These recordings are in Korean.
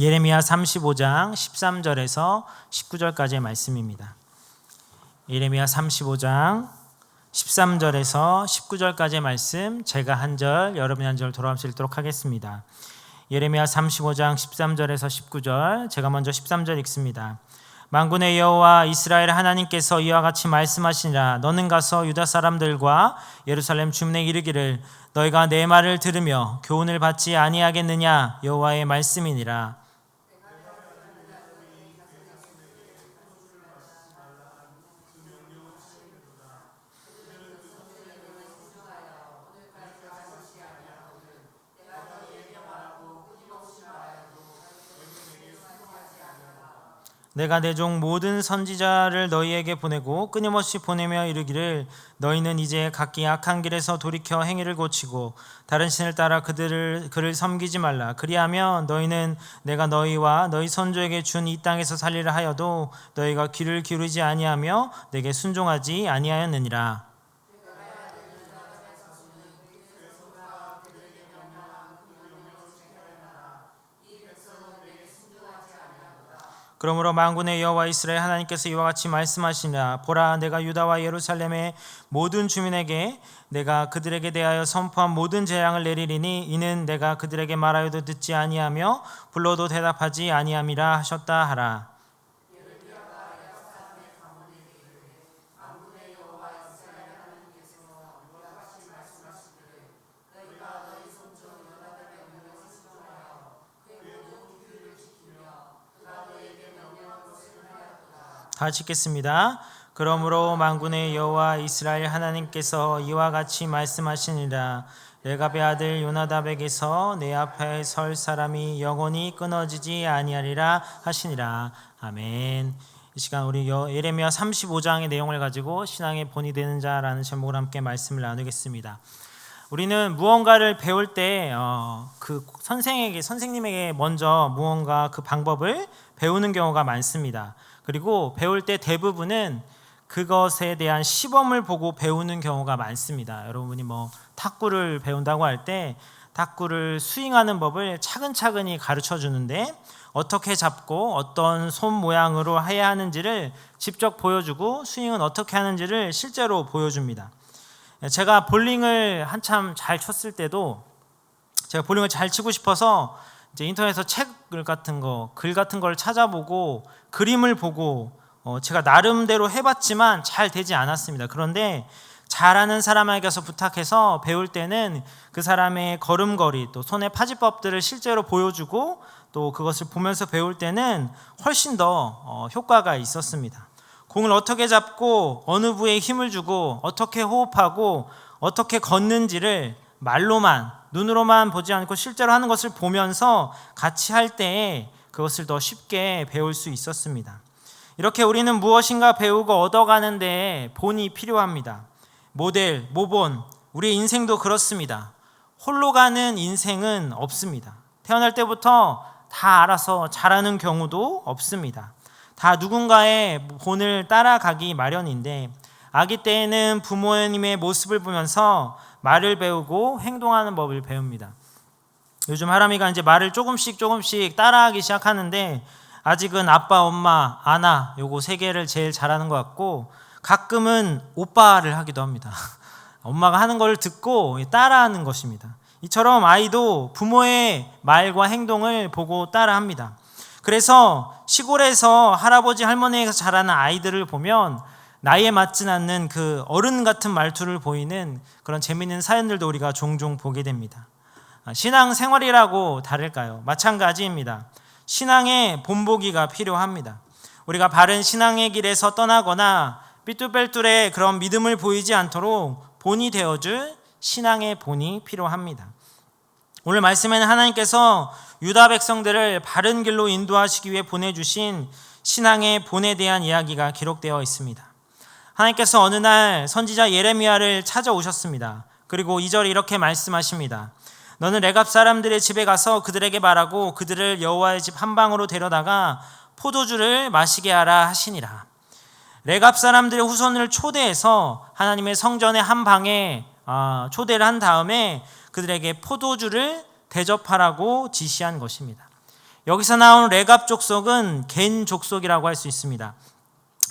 예레미야 35장 13절에서 19절까지의 말씀입니다. 예레미야 35장 13절에서 19절까지의 말씀 제가 한 절, 여러분이 한 절 돌아가면서 읽도록 하겠습니다. 예레미야 35장 13절에서 19절 제가 먼저 13절 읽습니다. 만군의 여호와 이스라엘 하나님께서 이와 같이 말씀하시니라 너는 가서 유다 사람들과 예루살렘 주민에 이르기를 너희가 내 말을 들으며 교훈을 받지 아니하겠느냐 여호와의 말씀이니라 내가 내 종 모든 선지자를 너희에게 보내고 끊임없이 보내며 이르기를 너희는 이제 각기 악한 길에서 돌이켜 행위를 고치고 다른 신을 따라 그들을 그를 섬기지 말라. 그리하면 너희는 내가 너희와 너희 선조에게 준 이 땅에서 살리라 하여도 너희가 귀를 기울이지 아니하며 내게 순종하지 아니하였느니라 그러므로 만군의 여호와 이스라엘 하나님께서 이와 같이 말씀하시니라. 보라 내가 유다와 예루살렘의 모든 주민에게 내가 그들에게 대하여 선포한 모든 재앙을 내리리니 이는 내가 그들에게 말하여도 듣지 아니하며 불러도 대답하지 아니함이라 하셨다 하라 다 읽겠습니다. 그러므로 만군의 여호와 이스라엘 하나님께서 이와 같이 말씀하시니라 레갑의 아들 요나답에게서 내 앞에 설 사람이 영원히 끊어지지 아니하리라 하시니라 아멘. 이 시간 우리 예레미야 35장의 내용을 가지고 신앙의 본이 되는 자라는 제목으로 함께 말씀을 나누겠습니다. 우리는 무언가를 배울 때그 어, 선생에게 선생님에게 먼저 무언가 그 방법을 배우는 경우가 많습니다. 그리고 배울 때 대부분은 그것에 대한 시범을 보고 배우는 경우가 많습니다. 여러분이 뭐 탁구를 배운다고 할 때 탁구를 스윙하는 법을 차근차근히 가르쳐 주는데 어떻게 잡고 어떤 손 모양으로 해야 하는지를 직접 보여주고 스윙은 어떻게 하는지를 실제로 보여줍니다. 제가 볼링을 한참 잘 쳤을 때도 제가 볼링을 잘 치고 싶어서 이제 인터넷에서 책 같은 거, 글 같은 걸 찾아보고 그림을 보고 어 제가 나름대로 해봤지만 잘 되지 않았습니다. 그런데 잘하는 사람에게서 부탁해서 배울 때는 그 사람의 걸음걸이 또 손의 파지법들을 실제로 보여주고 또 그것을 보면서 배울 때는 훨씬 더 어, 효과가 있었습니다. 공을 어떻게 잡고 어느 부에 힘을 주고 어떻게 호흡하고 어떻게 걷는지를 말로만 눈으로만 보지 않고 실제로 하는 것을 보면서 같이 할 때에 그것을 더 쉽게 배울 수 있었습니다. 이렇게 우리는 무엇인가 배우고 얻어가는데 본이 필요합니다. 모델, 모본, 우리 인생도 그렇습니다. 홀로 가는 인생은 없습니다. 태어날 때부터 다 알아서 잘하는 경우도 없습니다. 다 누군가의 본을 따라가기 마련인데 아기 때에는 부모님의 모습을 보면서 말을 배우고 행동하는 법을 배웁니다. 요즘 하람이가 이제 말을 조금씩 조금씩 따라하기 시작하는데 아직은 아빠, 엄마, 아나 요거 세 개를 제일 잘하는 것 같고 가끔은 오빠를 하기도 합니다. 엄마가 하는 걸 듣고 따라하는 것입니다. 이처럼 아이도 부모의 말과 행동을 보고 따라합니다. 그래서 시골에서 할아버지 할머니에서 자라는 아이들을 보면 나이에 맞진 않는 그 어른 같은 말투를 보이는 그런 재미있는 사연들도 우리가 종종 보게 됩니다. 아, 신앙 생활이라고 다를까요? 마찬가지입니다. 신앙의 본보기가 필요합니다. 우리가 바른 신앙의 길에서 떠나거나 삐뚤빼뚤의 그런 믿음을 보이지 않도록 본이 되어줄 신앙의 본이 필요합니다. 오늘 말씀에는 하나님께서 유다 백성들을 바른 길로 인도하시기 위해 보내주신 신앙의 본에 대한 이야기가 기록되어 있습니다. 하나님께서 어느 날 선지자 예레미야를 찾아오셨습니다. 그리고 이절 이렇게 말씀하십니다. 너는 레갑 사람들의 집에 가서 그들에게 말하고 그들을 여호와의 집 한방으로 데려다가 포도주를 마시게 하라 하시니라. 레갑 사람들의 후손을 초대해서 하나님의 성전의 한 방에 아, 초대를 한 다음에 그들에게 포도주를 대접하라고 지시한 것입니다. 여기서 나온 레갑 족속은 겐 족속이라고 할 수 있습니다.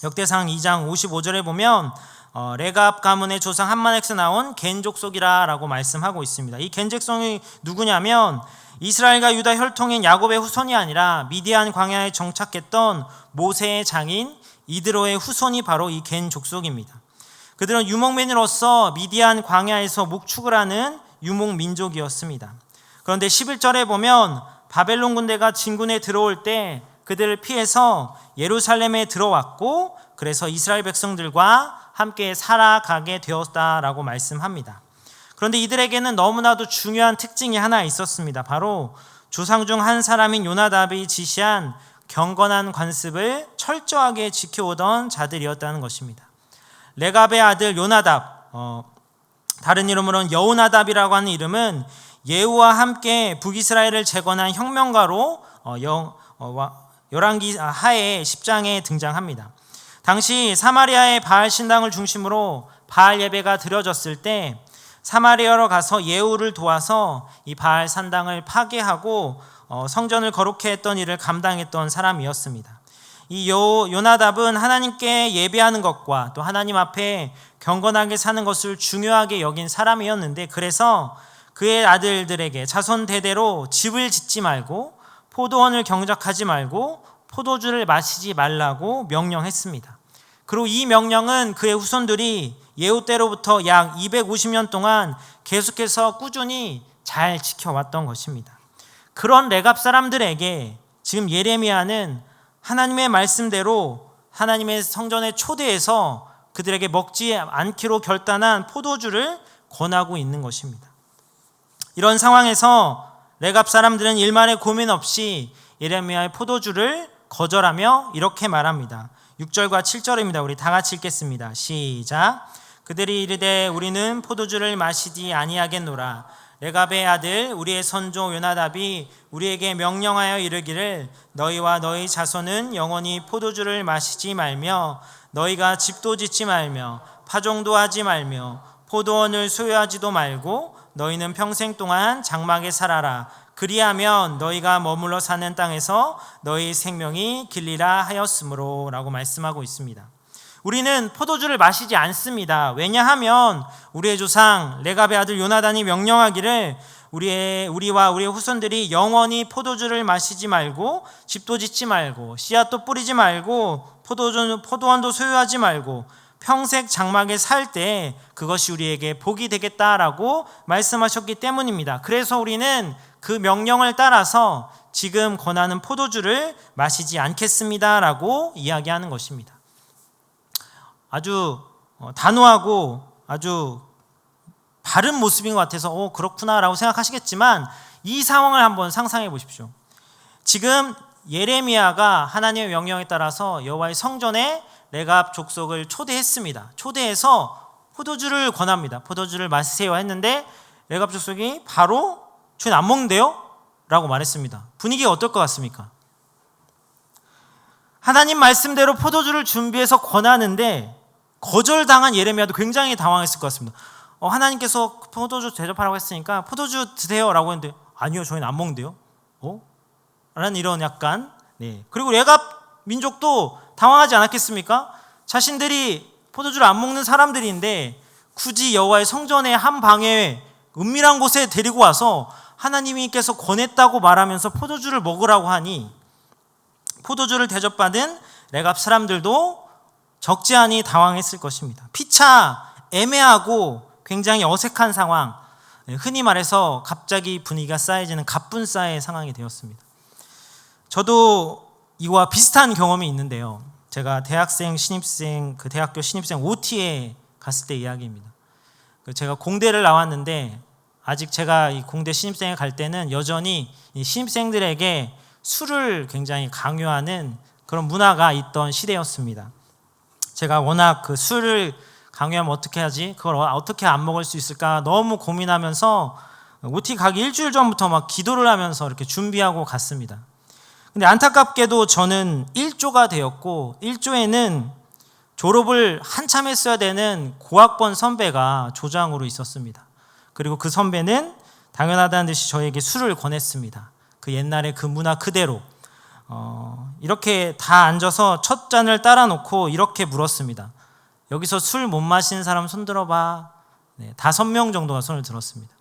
역대상 2장 55절에 보면 어, 레갑 가문의 조상 한만엑스 나온 겐 족속이라라고 말씀하고 있습니다. 이 겐 족속이 누구냐면 이스라엘과 유다 혈통인 야곱의 후손이 아니라 미디안 광야에 정착했던 모세의 장인 이드로의 후손이 바로 이 겐 족속입니다. 그들은 유목민으로서 미디안 광야에서 목축을 하는 유목 민족이었습니다. 그런데 11절에 보면 바벨론 군대가 진군에 들어올 때 그들을 피해서 예루살렘에 들어왔고 그래서 이스라엘 백성들과 함께 살아가게 되었다라고 말씀합니다. 그런데 이들에게는 너무나도 중요한 특징이 하나 있었습니다. 바로 조상 중 한 사람인 요나답이 지시한 경건한 관습을 철저하게 지켜오던 자들이었다는 것입니다. 레갑의 아들 요나답, 어, 다른 이름으로는 여우나답이라고 하는 이름은 예후와 함께 북이스라엘을 재건한 혁명가로 어, 영, 어, 열왕기 하에 10장에 등장합니다. 당시 사마리아의 바알 신당을 중심으로 바알 예배가 드려졌을 때 사마리아로 가서 예후를 도와서 이 바알 산당을 파괴하고 어, 성전을 거룩해 했던 일을 감당했던 사람이었습니다. 이 요, 요나답은 하나님께 예배하는 것과 또 하나님 앞에 경건하게 사는 것을 중요하게 여긴 사람이었는데 그래서 그의 아들들에게 자손 대대로 집을 짓지 말고 포도원을 경작하지 말고 포도주를 마시지 말라고 명령했습니다. 그리고 이 명령은 그의 후손들이 예후 때로부터 약 250년 동안 계속해서 꾸준히 잘 지켜왔던 것입니다. 그런 레갑 사람들에게 지금 예레미야는 하나님의 말씀대로 하나님의 성전에 초대해서 그들에게 먹지 않기로 결단한 포도주를 권하고 있는 것입니다. 이런 상황에서 레갑 사람들은 일말의 고민 없이 예레미야의 포도주를 거절하며 이렇게 말합니다. 6절과 7절입니다. 우리 다 같이 읽겠습니다. 시작. 그들이 이르되 우리는 포도주를 마시지 아니하겠노라. 레갑의 아들 우리의 선조 요나답이 우리에게 명령하여 이르기를 너희와 너희 자손은 영원히 포도주를 마시지 말며 너희가 집도 짓지 말며 파종도 하지 말며 포도원을 소유하지도 말고 너희는 평생 동안 장막에 살아라. 그리하면 너희가 머물러 사는 땅에서 너희 생명이 길리라 하였으므로 라고 말씀하고 있습니다. 우리는 포도주를 마시지 않습니다. 왜냐하면 우리의 조상 레갑의 아들 요나단이 명령하기를 우리의 우리와 우리의 후손들이 영원히 포도주를 마시지 말고 집도 짓지 말고 씨앗도 뿌리지 말고 포도주 포도원도 소유하지 말고 평생 장막에 살 때 그것이 우리에게 복이 되겠다라고 말씀하셨기 때문입니다. 그래서 우리는 그 명령을 따라서 지금 권하는 포도주를 마시지 않겠습니다라고 이야기하는 것입니다. 아주 어, 단호하고 아주 바른 모습인 것 같아서 오 그렇구나라고 생각하시겠지만 이 상황을 한번 상상해 보십시오. 지금 예레미야가 하나님의 명령에 따라서 여호와의 성전에 레갑 족속을 초대했습니다. 초대해서 포도주를 권합니다. 포도주를 마시세요 했는데 레갑 족속이 바로 저희는 안 먹는데요? 라고 말했습니다. 분위기가 어떨 것 같습니까? 하나님 말씀대로 포도주를 준비해서 권하는데 거절당한 예레미야도 굉장히 당황했을 것 같습니다. 어, 하나님께서 포도주 대접하라고 했으니까 포도주 드세요라고 했는데 아니요 저희는 안 먹는데요. 어? 라는 이런 약간 네. 그리고 레갑 민족도 당황하지 않았겠습니까? 자신들이 포도주를 안 먹는 사람들인데 굳이 여호와의 성전의 한 방에 은밀한 곳에 데리고 와서 하나님께서 권했다고 말하면서 포도주를 먹으라고 하니 포도주를 대접받은 레갑 사람들도 적지 않이 당황했을 것입니다. 피차 애매하고 굉장히 어색한 상황, 흔히 말해서 갑자기 분위기가 쌓여지는 갑분싸의 상황이 되었습니다. 저도 이와 비슷한 경험이 있는데요. 제가 대학생 신입생 그 대학교 신입생 OT에 갔을 때 이야기입니다. 그 제가 공대를 나왔는데 아직 제가 이 공대 신입생에 갈 때는 여전히 신입생들에게 술을 굉장히 강요하는 그런 문화가 있던 시대였습니다. 제가 워낙 그 술을 강요하면 어떻게 하지? 그걸 어떻게 안 먹을 수 있을까? 너무 고민하면서 OT 가기 일주일 전부터 막 기도를 하면서 이렇게 준비하고 갔습니다. 근데 안타깝게도 저는 1조가 되었고 1조에는 졸업을 한참 했어야 되는 고학번 선배가 조장으로 있었습니다. 그리고 그 선배는 당연하다는 듯이 저에게 술을 권했습니다. 그 옛날의 그 문화 그대로 어, 이렇게 다 앉아서 첫 잔을 따라 놓고 이렇게 물었습니다. 여기서 술 못 마시는 사람 손 들어봐. 네, 다섯 명 정도가 손을 들었습니다.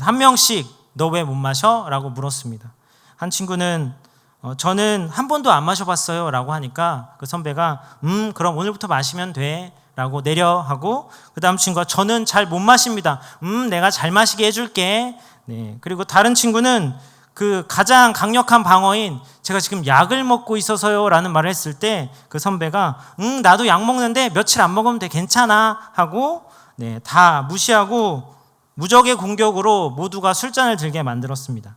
한 명씩 너 왜 못 마셔? 라고 물었습니다. 한 친구는 어, 저는 한 번도 안 마셔봤어요. 라고 하니까 그 선배가 음, 그럼 오늘부터 마시면 돼. 라고 내려 하고 그 다음 친구가 저는 잘 못 마십니다. 음, 내가 잘 마시게 해줄게. 네. 그리고 다른 친구는 그 가장 강력한 방어인 제가 지금 약을 먹고 있어서요 라는 말을 했을 때 그 선배가 응 나도 약 먹는데 며칠 안 먹으면 돼 괜찮아 하고 네, 다 무시하고 무적의 공격으로 모두가 술잔을 들게 만들었습니다.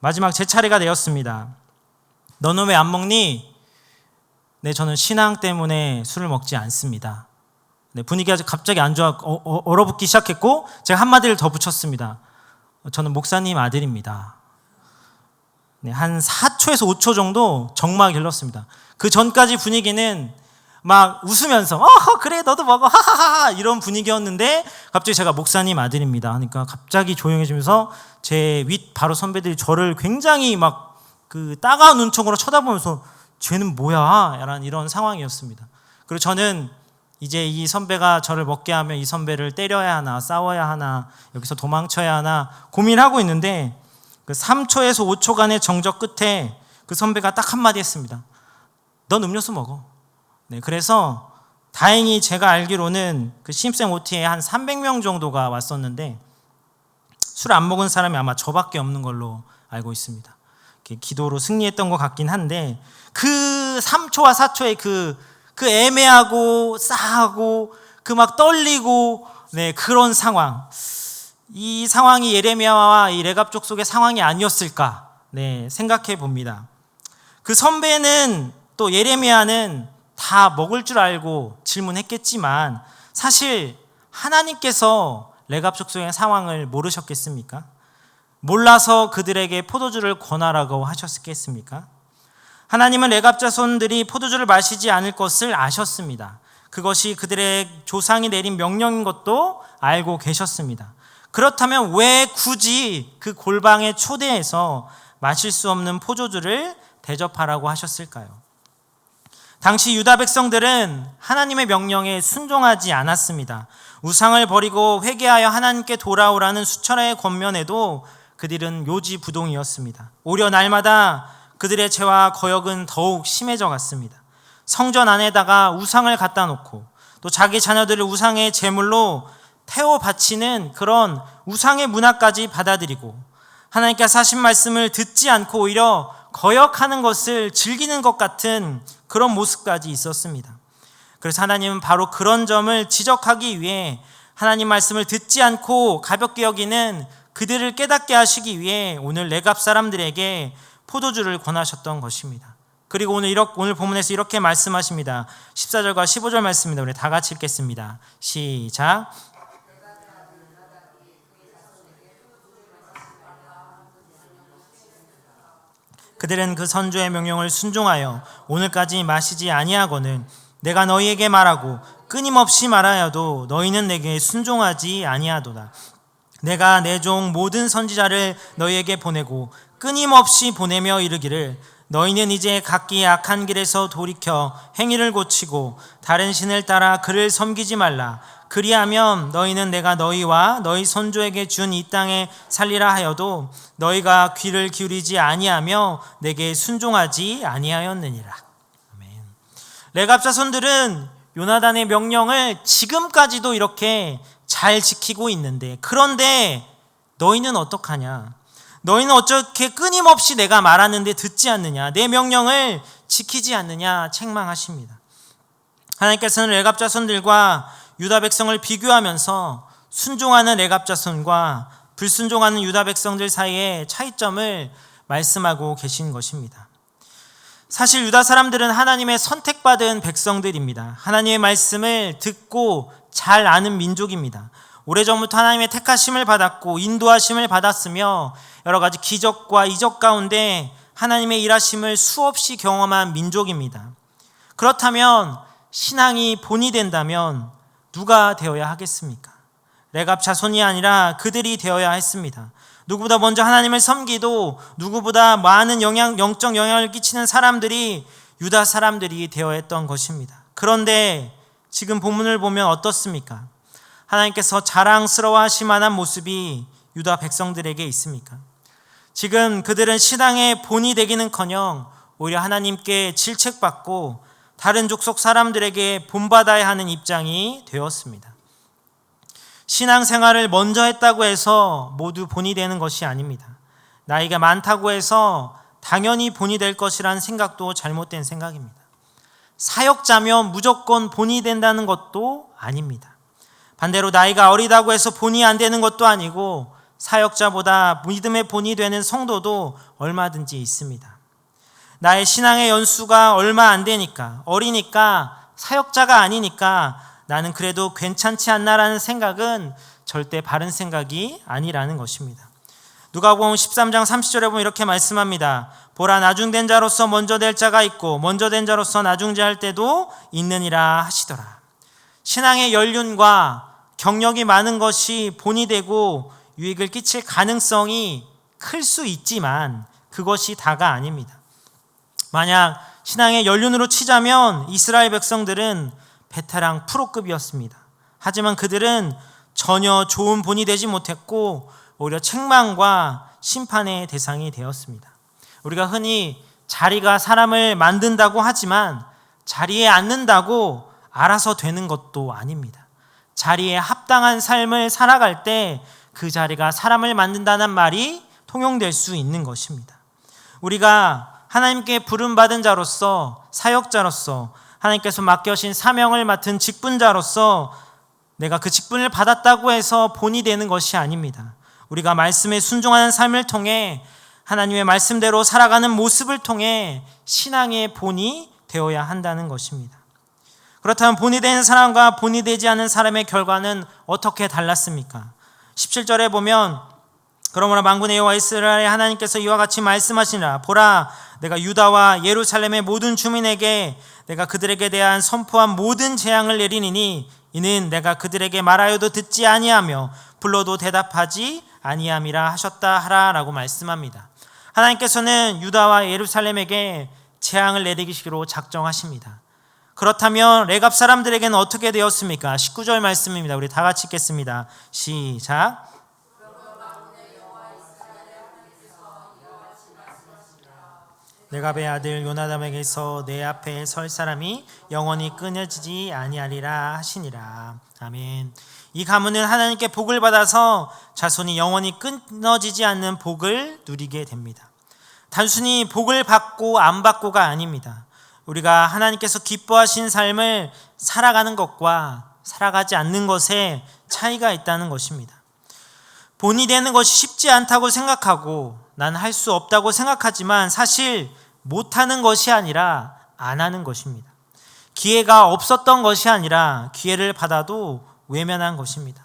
마지막 제 차례가 되었습니다. 너는 왜 안 먹니? 네, 저는 신앙 때문에 술을 먹지 않습니다. 네, 분위기가 갑자기 안 좋아 어, 어, 얼어붙기 시작했고 제가 한마디를 더 붙였습니다. 저는 목사님 아들입니다. 네, 한 4초에서 5초 정도 정막이 흘렀습니다. 그 전까지 분위기는 막 웃으면서 어 그래 너도 먹어 하하하 이런 분위기였는데 갑자기 제가 목사님 아들입니다 하니까 갑자기 조용해지면서 제 윗 바로 선배들이 저를 굉장히 막 그 따가운 눈총으로 쳐다보면서 쟤는 뭐야 라는 이런 상황이었습니다. 그리고 저는 이제 이 선배가 저를 먹게 하면 이 선배를 때려야 하나 싸워야 하나 여기서 도망쳐야 하나 고민하고 있는데 그 3초에서 5초간의 정적 끝에 그 선배가 딱 한마디 했습니다. 넌 음료수 먹어. 네, 그래서 다행히 제가 알기로는 그 신입생 OT에 한 300명 정도가 왔었는데 술 안 먹은 사람이 아마 저밖에 없는 걸로 알고 있습니다. 기도로 승리했던 것 같긴 한데 그 3초와 4초의 그, 그 애매하고 싸하고 그 막 떨리고 네, 그런 상황. 이 상황이 예레미야와 이 레갑 족 속의 상황이 아니었을까? 네, 생각해 봅니다. 그 선배는 또 예레미야는 다 먹을 줄 알고 질문했겠지만 사실 하나님께서 레갑 족 속의 상황을 모르셨겠습니까? 몰라서 그들에게 포도주를 권하라고 하셨겠습니까? 하나님은 레갑 자손들이 포도주를 마시지 않을 것을 아셨습니다. 그것이 그들의 조상이 내린 명령인 것도 알고 계셨습니다. 그렇다면 왜 굳이 그 골방에 초대해서 마실 수 없는 포도주를 대접하라고 하셨을까요? 당시 유다 백성들은 하나님의 명령에 순종하지 않았습니다. 우상을 버리고 회개하여 하나님께 돌아오라는 수천의 권면에도 그들은 요지부동이었습니다. 오히려 날마다 그들의 죄와 거역은 더욱 심해져 갔습니다. 성전 안에다가 우상을 갖다 놓고 또 자기 자녀들을 우상의 제물로 태워 바치는 그런 우상의 문화까지 받아들이고 하나님께서 하신 말씀을 듣지 않고 오히려 거역하는 것을 즐기는 것 같은 그런 모습까지 있었습니다. 그래서 하나님은 바로 그런 점을 지적하기 위해 하나님 말씀을 듣지 않고 가볍게 여기는 그들을 깨닫게 하시기 위해 오늘 내갑 사람들에게 포도주를 권하셨던 것입니다. 그리고 오늘 이렇게, 오늘 본문에서 이렇게 말씀하십니다. 14절과 15절 말씀입니다. 우리 다 같이 읽겠습니다. 시작. 그들은 그 선조의 명령을 순종하여 오늘까지 마시지 아니하거늘 내가 너희에게 말하고 끊임없이 말하여도 너희는 내게 순종하지 아니하도다. 내가 내 종 모든 선지자를 너희에게 보내고 끊임없이 보내며 이르기를 너희는 이제 각기 악한 길에서 돌이켜 행위를 고치고 다른 신을 따라 그를 섬기지 말라. 그리하면 너희는 내가 너희와 너희 선조에게 준 이 땅에 살리라 하여도 너희가 귀를 기울이지 아니하며 내게 순종하지 아니하였느니라. 아멘. 레갑 자손들은 요나단의 명령을 지금까지도 이렇게 잘 지키고 있는데 그런데 너희는 어떡하냐? 너희는 어떻게 끊임없이 내가 말하는데 듣지 않느냐? 내 명령을 지키지 않느냐? 책망하십니다. 하나님께서는 레갑 자손들과 유다 백성을 비교하면서 순종하는 레갑 자손과 불순종하는 유다 백성들 사이의 차이점을 말씀하고 계신 것입니다. 사실 유다 사람들은 하나님의 선택받은 백성들입니다. 하나님의 말씀을 듣고 잘 아는 민족입니다. 오래전부터 하나님의 택하심을 받았고 인도하심을 받았으며 여러 가지 기적과 이적 가운데 하나님의 일하심을 수없이 경험한 민족입니다. 그렇다면 신앙이 본이 된다면 누가 되어야 하겠습니까? 레갑 자손이 아니라 그들이 되어야 했습니다. 누구보다 먼저 하나님을 섬기도 누구보다 많은 영향, 영적 영향을 끼치는 사람들이 유다 사람들이 되어 했던 것입니다. 그런데 지금 본문을 보면 어떻습니까? 하나님께서 자랑스러워 하실 만한 모습이 유다 백성들에게 있습니까? 지금 그들은 신앙의 본이 되기는 커녕 오히려 하나님께 질책받고 다른 족속 사람들에게 본받아야 하는 입장이 되었습니다. 신앙생활을 먼저 했다고 해서 모두 본이 되는 것이 아닙니다. 나이가 많다고 해서 당연히 본이 될 것이라는 생각도 잘못된 생각입니다. 사역자면 무조건 본이 된다는 것도 아닙니다. 반대로 나이가 어리다고 해서 본이 안 되는 것도 아니고 사역자보다 믿음의 본이 되는 성도도 얼마든지 있습니다. 나의 신앙의 연수가 얼마 안 되니까 어리니까 사역자가 아니니까 나는 그래도 괜찮지 않나라는 생각은 절대 바른 생각이 아니라는 것입니다. 누가복음 13장 30절에 보면 이렇게 말씀합니다. 보라 나중된 자로서 먼저 될 자가 있고 먼저 된 자로서 나중자할 때도 있느니라 하시더라. 신앙의 연륜과 경력이 많은 것이 본이 되고 유익을 끼칠 가능성이 클 수 있지만 그것이 다가 아닙니다. 만약 신앙의 연륜으로 치자면 이스라엘 백성들은 베테랑 프로급이었습니다. 하지만 그들은 전혀 좋은 본이 되지 못했고 오히려 책망과 심판의 대상이 되었습니다. 우리가 흔히 자리가 사람을 만든다고 하지만 자리에 앉는다고 알아서 되는 것도 아닙니다. 자리에 합당한 삶을 살아갈 때 그 자리가 사람을 만든다는 말이 통용될 수 있는 것입니다. 우리가 하나님께 부름받은 자로서 사역자로서 하나님께서 맡겨신 사명을 맡은 직분자로서 내가 그 직분을 받았다고 해서 본이 되는 것이 아닙니다. 우리가 말씀에 순종하는 삶을 통해 하나님의 말씀대로 살아가는 모습을 통해 신앙의 본이 되어야 한다는 것입니다. 그렇다면 본이 되는 사람과 본이 되지 않은 사람의 결과는 어떻게 달랐습니까? 17절에 보면 그러므로 만군의 여호와 이스라엘 하나님께서 이와 같이 말씀하시니라 보라 내가 유다와 예루살렘의 모든 주민에게 내가 그들에게 대한 선포한 모든 재앙을 내리니 이는 내가 그들에게 말하여도 듣지 아니하며 불러도 대답하지 아니함이라 하셨다 하라라고 말씀합니다. 하나님께서는 유다와 예루살렘에게 재앙을 내리기로 작정하십니다. 그렇다면 레갑 사람들에게는 어떻게 되었습니까? 19절 말씀입니다. 우리 다 같이 읽겠습니다. 시작. 레갑의 아들 요나담에게서 내 앞에 설 사람이 영원히 끊어지지 아니하리라 하시니라. 아멘. 이 가문은 하나님께 복을 받아서 자손이 영원히 끊어지지 않는 복을 누리게 됩니다. 단순히 복을 받고 안 받고가 아닙니다. 우리가 하나님께서 기뻐하신 삶을 살아가는 것과 살아가지 않는 것에 차이가 있다는 것입니다. 본이 되는 것이 쉽지 않다고 생각하고 난 할 수 없다고 생각하지만 사실 못하는 것이 아니라 안 하는 것입니다. 기회가 없었던 것이 아니라 기회를 받아도 외면한 것입니다.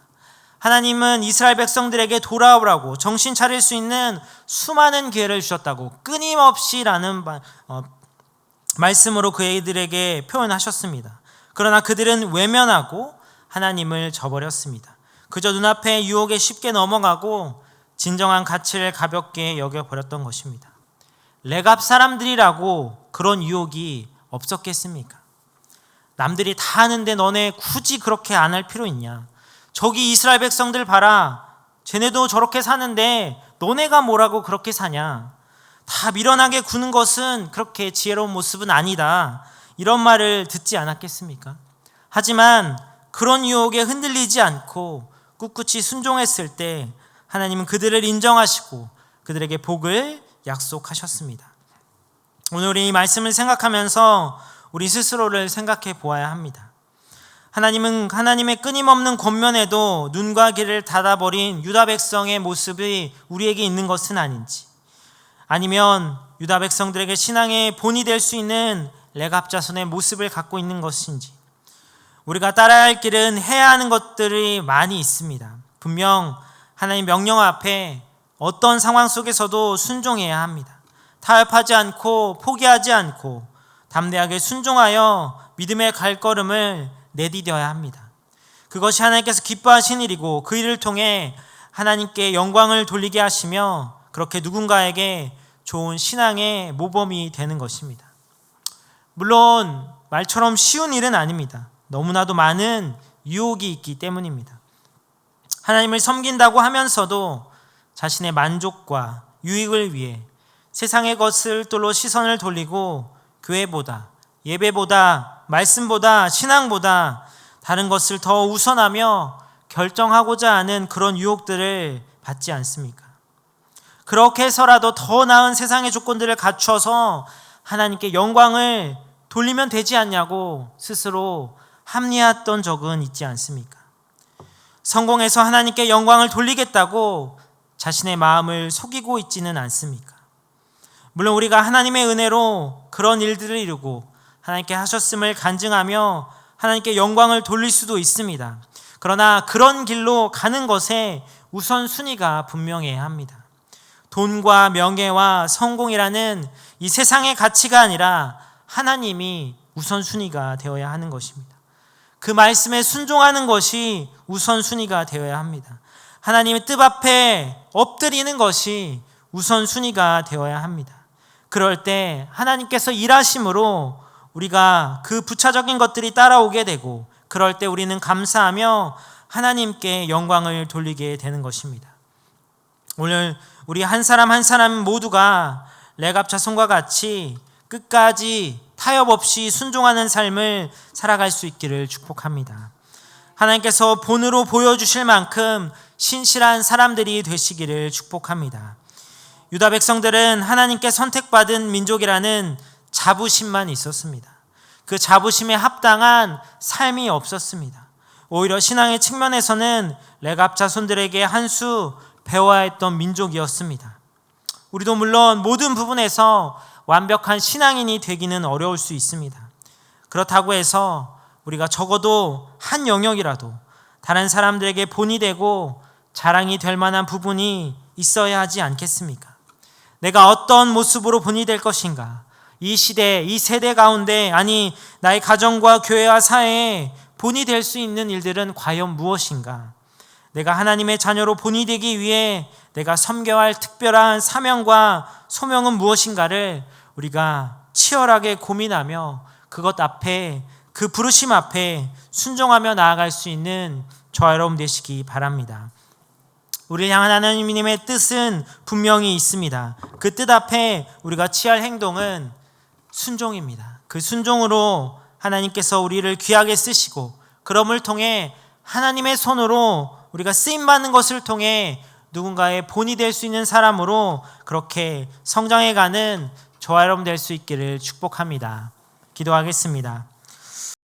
하나님은 이스라엘 백성들에게 돌아오라고 정신 차릴 수 있는 수많은 기회를 주셨다고 끊임없이라는 어, 말씀으로 그들에게 표현하셨습니다. 그러나 그들은 외면하고 하나님을 저버렸습니다. 그저 눈앞에 유혹에 쉽게 넘어가고 진정한 가치를 가볍게 여겨버렸던 것입니다. 레갑 사람들이라고 그런 유혹이 없었겠습니까? 남들이 다 하는데 너네 굳이 그렇게 안 할 필요 있냐? 저기 이스라엘 백성들 봐라. 쟤네도 저렇게 사는데 너네가 뭐라고 그렇게 사냐? 다 미련하게 구는 것은 그렇게 지혜로운 모습은 아니다. 이런 말을 듣지 않았겠습니까? 하지만 그런 유혹에 흔들리지 않고 꿋꿋이 순종했을 때 하나님은 그들을 인정하시고 그들에게 복을 약속하셨습니다. 오늘 이 말씀을 생각하면서 우리 스스로를 생각해 보아야 합니다. 하나님은 하나님의 끊임없는 권면에도 눈과 귀를 닫아버린 유다 백성의 모습이 우리에게 있는 것은 아닌지, 아니면 유다 백성들에게 신앙의 본이 될 수 있는 레갑 자손의 모습을 갖고 있는 것인지, 우리가 따라야 할 길은 해야 하는 것들이 많이 있습니다. 분명 하나님 명령 앞에 어떤 상황 속에서도 순종해야 합니다. 타협하지 않고 포기하지 않고 담대하게 순종하여 믿음의 갈걸음을 내디뎌야 합니다. 그것이 하나님께서 기뻐하신 일이고 그 일을 통해 하나님께 영광을 돌리게 하시며 그렇게 누군가에게 좋은 신앙의 모범이 되는 것입니다. 물론 말처럼 쉬운 일은 아닙니다. 너무나도 많은 유혹이 있기 때문입니다. 하나님을 섬긴다고 하면서도 자신의 만족과 유익을 위해 세상의 것을 뚫로 시선을 돌리고 교회보다 예배보다 말씀보다 신앙보다 다른 것을 더 우선하며 결정하고자 하는 그런 유혹들을 받지 않습니까? 그렇게 해서라도 더 나은 세상의 조건들을 갖춰서 하나님께 영광을 돌리면 되지 않냐고 스스로 합리했던 적은 있지 않습니까? 성공해서 하나님께 영광을 돌리겠다고 자신의 마음을 속이고 있지는 않습니까? 물론 우리가 하나님의 은혜로 그런 일들을 이루고 하나님께 하셨음을 간증하며 하나님께 영광을 돌릴 수도 있습니다. 그러나 그런 길로 가는 것에 우선순위가 분명해야 합니다. 돈과 명예와 성공이라는 이 세상의 가치가 아니라 하나님이 우선순위가 되어야 하는 것입니다. 그 말씀에 순종하는 것이 우선순위가 되어야 합니다. 하나님의 뜻 앞에 엎드리는 것이 우선순위가 되어야 합니다. 그럴 때 하나님께서 일하심으로 우리가 그 부차적인 것들이 따라오게 되고 그럴 때 우리는 감사하며 하나님께 영광을 돌리게 되는 것입니다. 오늘 우리 한 사람 한 사람 모두가 레갑 자손과 같이 끝까지 타협 없이 순종하는 삶을 살아갈 수 있기를 축복합니다. 하나님께서 본으로 보여주실 만큼 신실한 사람들이 되시기를 축복합니다. 유다 백성들은 하나님께 선택받은 민족이라는 자부심만 있었습니다. 그 자부심에 합당한 삶이 없었습니다. 오히려 신앙의 측면에서는 레갑 자손들에게 한 수 배워야 했던 민족이었습니다. 우리도 물론 모든 부분에서 완벽한 신앙인이 되기는 어려울 수 있습니다. 그렇다고 해서 우리가 적어도 한 영역이라도 다른 사람들에게 본이 되고 자랑이 될 만한 부분이 있어야 하지 않겠습니까? 내가 어떤 모습으로 본이 될 것인가? 이 시대, 이 세대 가운데, 아니, 나의 가정과 교회와 사회에 본이 될 수 있는 일들은 과연 무엇인가? 내가 하나님의 자녀로 본이 되기 위해 내가 섬겨야 할 특별한 사명과 소명은 무엇인가를 우리가 치열하게 고민하며 그것 앞에 그 부르심 앞에 순종하며 나아갈 수 있는 저와 여러분 되시기 바랍니다. 우리를 향한 하나님의 뜻은 분명히 있습니다. 그 뜻 앞에 우리가 취할 행동은 순종입니다. 그 순종으로 하나님께서 우리를 귀하게 쓰시고 그럼을 통해 하나님의 손으로 우리가 쓰임 받는 것을 통해 누군가의 본이 될 수 있는 사람으로 그렇게 성장해 가는 저와 여러분 될 수 있기를 축복합니다. 기도하겠습니다.